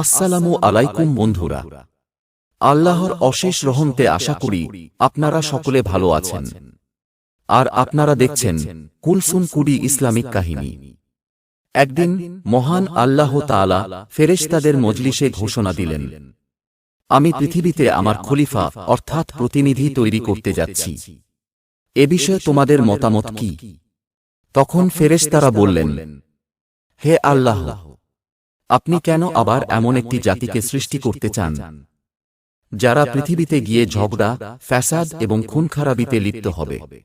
আসসালামু আলাইকুম বন্ধুরা। আল্লাহর অশেষ রহমতে আশা করি আপনারা সকলে ভালো আছেন। আর আপনারা দেখছেন কুলসুন কুডি ইসলামিক কাহিনী। একদিন মহান আল্লাহ তাআলা ফেরেশতাদের মজলিসে ঘোষণা দিলেন, আমি পৃথিবীতে আমার খলিফা অর্থাৎ প্রতিনিধি তৈরি করতে যাচ্ছি। এ বিষয়ে তোমাদের মতামত কি? তখন ফেরেশতারা বললেন, হে আল্লাহ আপনি কেন আবার এমন একটি জাতিকে সৃষ্টি করতে চান? যারা পৃথিবীতে গিয়ে ঝগড়া ফ্যাসাদ এবং খুন খারাপিতে লিপ্ত হবে।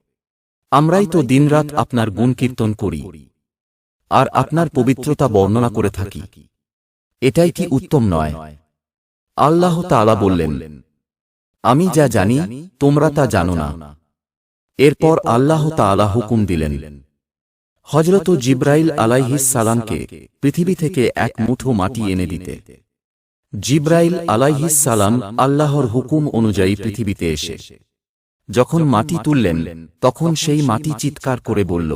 আমরাই তো দিনরাত আপনার গুণ কীর্তন করি। আর আপনার পবিত্রতা বর্ণনা করে থাকি। এটাই কি উত্তম নয়? আল্লাহ তাআলা বললেন আমি যা জানি তোমরা তা জানো না। এরপর আল্লাহ তাআলা হুকুম দিলেন হজরত জিব্রাইল আলাইহিস সালামকে পৃথিবী থেকে এক মুঠো মাটি এনে দিতে। জিব্রাইল আলাইহিস সালাম আল্লাহর হুকুম অনুযায়ী পৃথিবীতে এসে। যখন মাটি তুললেন তখন সেই মাটি চিৎকার করে বলল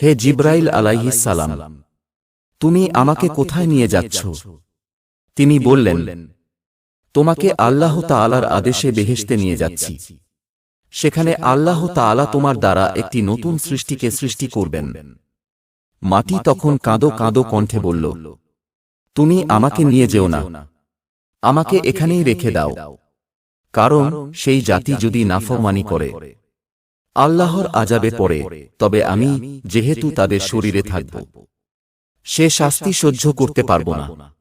হে জিব্রাইল আলাইহিস সালাম তুমি আমাকে কোথায় নিয়ে যাচ্ছ? তিনি বললেন তোমাকে আল্লাহ তাআলার আদেশে বেহেশতে নিয়ে যাচ্ছি। সেখানে আল্লাহ তাআলা তোমার দ্বারা একটি নতুন সৃষ্টিকে সৃষ্টি করবেন। মাটি তখন কাঁদো কাঁদো কণ্ঠে বলল তুমি আমাকে নিয়ে যেও না। আমাকে এখানেই রেখে দাও। কারণ সেই জাতি যদি নাফরমানি করে আল্লাহর আজাবে পড়ে। তবে আমি যেহেতু তাদের শরীরে থাকব সে শাস্তি সহ্য করতে পারব না।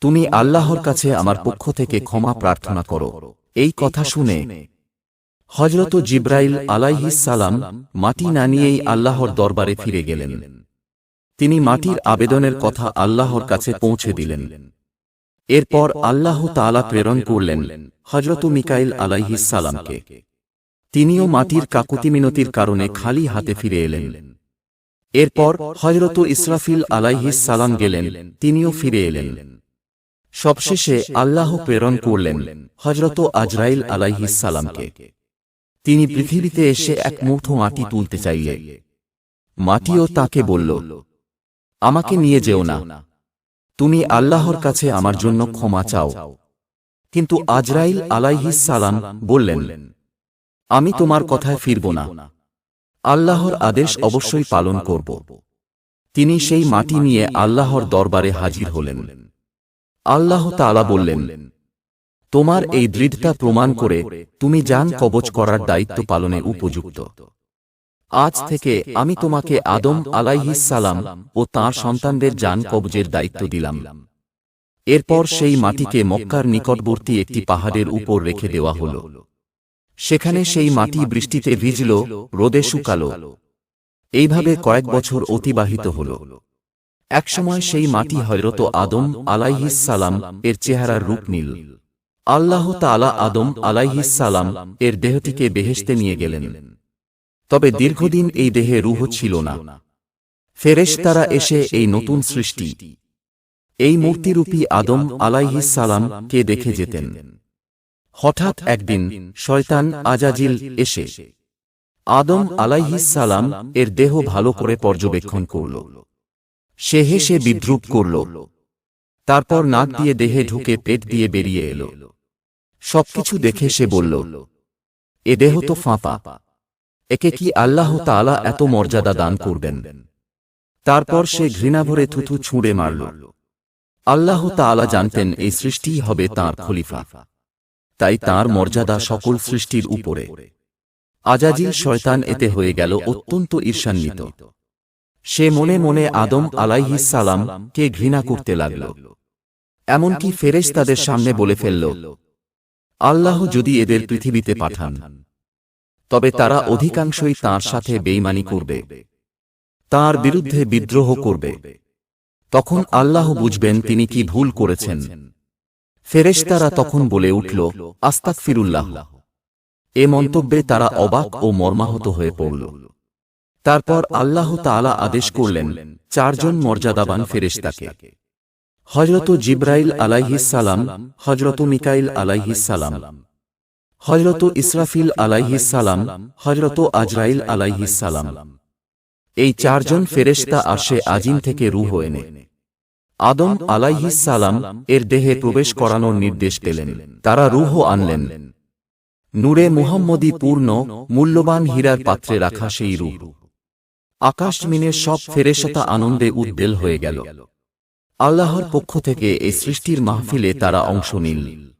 তুমি আল্লাহর কাছে আমার পক্ষ থেকে ক্ষমা প্রার্থনা করো। এই কথা শুনে হজরত জিব্রাইল আলাইহিস সালাম মাটি না নিয়েই আল্লাহর দরবারে ফিরে গেলেন। তিনি মাটির আবেদনের কথা আল্লাহর কাছে পৌঁছে দিলেন। এরপর আল্লাহ তাআলা প্রেরণ করলেন হজরত মিকাইল আলাইহিস সালামকে। তিনিও মাটির কাকুতি মিনতির কারণে খালি হাতে ফিরে এলেন। এরপর হজরত ইসরাফিল আলাইহিস সালাম গেলেন। তিনিও ফিরে এলেন। সবশেষে আল্লাহ প্রেরণ করলেন হজরত আজরাইল আলাইহিস সালামকে তিনি পৃথিবীতে এসে এক মুঠো মাটি তুলতে চাইলে। মাটিও তাকে বলল, আমাকে নিয়ে যেও না। তুমি আল্লাহর কাছে আমার জন্য ক্ষমা চাও। কিন্তু আজরাইল আলাইহিস সালাম বললেন, আমি তোমার কথায় ফিরব না। আল্লাহর আদেশ অবশ্যই পালন করব। তিনি সেই মাটি নিয়ে আল্লাহর দরবারে হাজির হলেন। আল্লাহ তাআলা বললেন তোমার এই দৃঢ়তা প্রমাণ করে তুমি যান কবচ করার দায়িত্ব পালনে উপযুক্ত। আজ থেকে আমি তোমাকে আদম সালাম ও তাঁর সন্তানদের যান কবজের দায়িত্ব দিলাম। এরপর সেই মাটিকে মক্কার নিকটবর্তী একটি পাহাড়ের উপর রেখে দেওয়া হল। সেখানে সেই মাটি বৃষ্টিতে ভিজল রোদে শুকালো। এইভাবে কয়েক বছর অতিবাহিত হল। একসময় সেই মাটি হয়রত আদম আলাইহিস সালাম এর চেহারার রূপ নীল আল্লাহ তালা আদম আলাইহিস সালাম এর দেহটিকে বেহেশতে নিয়ে গেলেন। তবে দীর্ঘদিন এই দেহে রুহ ছিল না। ফেরেশতারা এসে এই নতুন সৃষ্টি। এই মূর্তিরূপী আদম আলাইহিস সালাম কে দেখে যেতেন। হঠাৎ একদিন শয়তান আজাজিল এসে আদম আলাইহিস সালাম এর দেহ ভালো করে পর্যবেক্ষণ করল। সে হেসে বিদ্রুপ করল। তারপর নাক দিয়ে দেহে ঢুকে পেট দিয়ে বেরিয়ে এল। সবকিছু দেখে সে বলল এ দেহ তো ফাঁপা। একে কি আল্লাহ তাআলা এত মর্যাদা দান করবেন? তারপর সে ঘৃণাভরে থুথু ছুঁড়ে মারল। আল্লাহ তাআলা জানতেন এই সৃষ্টিই হবে তাঁর খলিফা। তাই তার মর্যাদা সকল সৃষ্টির উপরে। আজাজিল শয়তান এতে হয়ে গেল অত্যন্ত ঈর্ষান্বিত। সে মনে মনে আদম সালাম কে ঘৃণা করতে লাগল। এমনকি ফেরেশ তাদের সামনে বলে ফেলল আল্লাহ যদি এদের পৃথিবীতে পাঠান তবে তারা অধিকাংশই তার সাথে বেইমানি করবে। তার বিরুদ্ধে বিদ্রোহ করবে। তখন আল্লাহ বুঝবেন তিনি কি ভুল করেছেন। ফেরেশতারা তখন বলে উঠল আস্তাক ফিরুল্লাহ এ মন্তব্যে তারা অবাক ও মর্মাহত হয়ে পড়ল। তারপর আল্লাহ তাআলা আদেশ করলেন চারজন মর্যাদাবান ফেরেশতাকে। হজরত জিব্রাইল আলাইহিস সালাম হজরত মিকাইল আলাইহিস সালাম। হজরত ইসরাফিল আলাইহিস সালাম হজরত আজরাইল আলাইহিস সালাম। এই চারজন ফেরেশতা আসে আজিম থেকে রুহ এনে। আদম আলাইহিস সালাম এর দেহে প্রবেশ করানোর নির্দেশ পেলেন। তারা রুহ আনলেন। নূরে মুহাম্মদী পূর্ণ, মূল্যবান হীরার পাত্রে রাখা সেই রূহ। আকাশমিনের সব ফেরেশতা আনন্দে উদ্বেল হয়ে গেল। আল্লাহর পক্ষ থেকে এই সৃষ্টির মাহফিলে তারা অংশ নিল।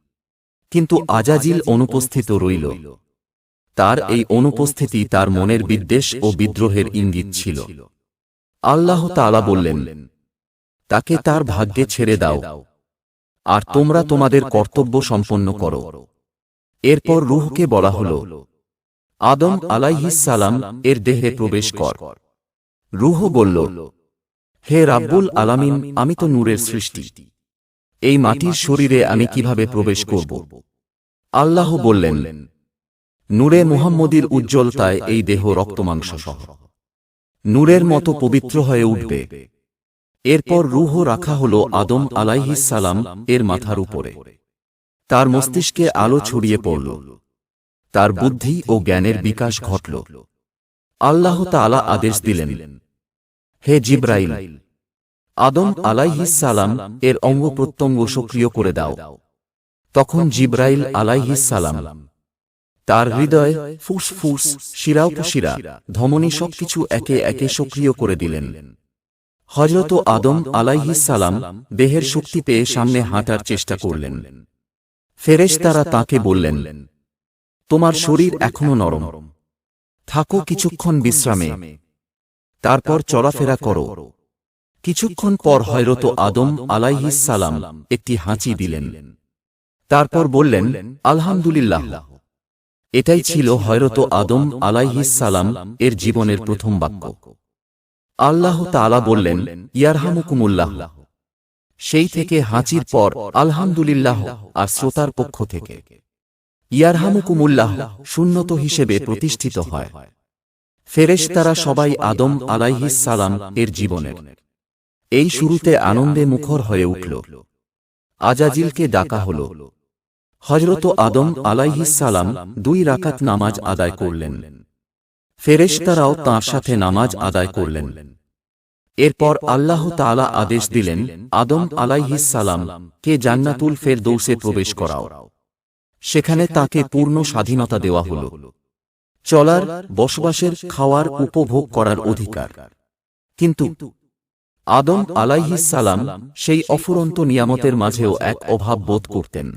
কিন্তু আজাজিল অনুপস্থিত রইল। তার এই অনুপস্থিতি তার মনের বিদ্বেষ ও বিদ্রোহের ইঙ্গিত ছিল। আল্লাহ তাআলা বললেন, তাকে তার ভাগ্যে ছেড়ে দাও। আর তোমরা তোমাদের কর্তব্য সম্পন্ন করো। এরপর রুহকে বলা হল, আদম আলাইহিস সালাম এর দেহে প্রবেশ কর। রুহ বলল হে রাব্বুল আলামিন, আমি তো নূরের সৃষ্টি। এই মাটির শরীরে আমি কীভাবে প্রবেশ করব? আল্লাহ বললেন, নূরে মুহাম্মদীর উজ্জ্বলতায় এই দেহ রক্তমাংস সহ নূরের মতো পবিত্র হয়ে উঠবে। এরপর রুহ রাখা হল আদম সালাম এর মাথার উপরে। তার মস্তিষ্কে আলো ছড়িয়ে পড়ল। তার বুদ্ধি ও জ্ঞানের বিকাশ ঘটল। আল্লাহ তাআলা আদেশ দিলেন হে জিব্রাইল, আদম আলাইহিস সালাম এর অঙ্গ প্রত্যঙ্গ সক্রিয় করে দাও। তখন জিব্রাইল আলাইহিস সালাম তার হৃদয় ফুসফুস, শিরাউপশিরা, ধমনী সবকিছু একে একে সক্রিয় করে দিলেন। হজরত আদম আলাইহিস সালাম দেহের শক্তি পেয়ে সামনে হাঁটার চেষ্টা করলেন। ফেরেশ তারা তাকে বললেন, তোমার শরীর এখনও নরম। থাকো কিছুক্ষণ বিশ্রামে। তারপর চলাফেরা করো। কিছুক্ষণ পর হয়রত আদম আলাইহিস সালাম একটি হাঁচি দিলেন। তারপর বললেন আলহামদুলিল্লাহ। এটাই ছিল হয়রত আদম আলাইহিস সালাম এর জীবনের প্রথম বাক্য। আল্লাহ তাআলা বললেন ইয়ারহামুকুমুল্লাহ। সেই থেকে হাঁচির পর আলহামদুলিল্লাহ। আর শ্রোতার পক্ষ থেকে ইয়ারহামুকুমুল্লাহ। শূন্যত হিসেবে প্রতিষ্ঠিত হয়। ফেরেশতারা সবাই আদম আলাইহিস সালাম এর জীবনের। এই শুরুতে আনন্দে মুখর হয়ে উঠল। আজাজিলকে ডাকা হল। হজরত আদম আলাইহিস সালাম দুই রাকাত নামাজ আদায় করলেন। ফেরেশতারাও তাঁর সাথে নামাজ আদায় করলেন। এরপর আল্লাহ তাআলা আদেশ দিলেন আদম আলাইহিস সালাম কে জান্নাতুল ফের ফেরদৌসে প্রবেশ করাও। সেখানে তাকে পূর্ণ স্বাধীনতা দেওয়া হল। চলার বসবাসের খাওয়ার উপভোগ করার অধিকার। কিন্তু আদম আলাইহিস সালাম সেই অফুরন্ত নিয়ামতের মাঝেও এক অভাব বোধ করতেন।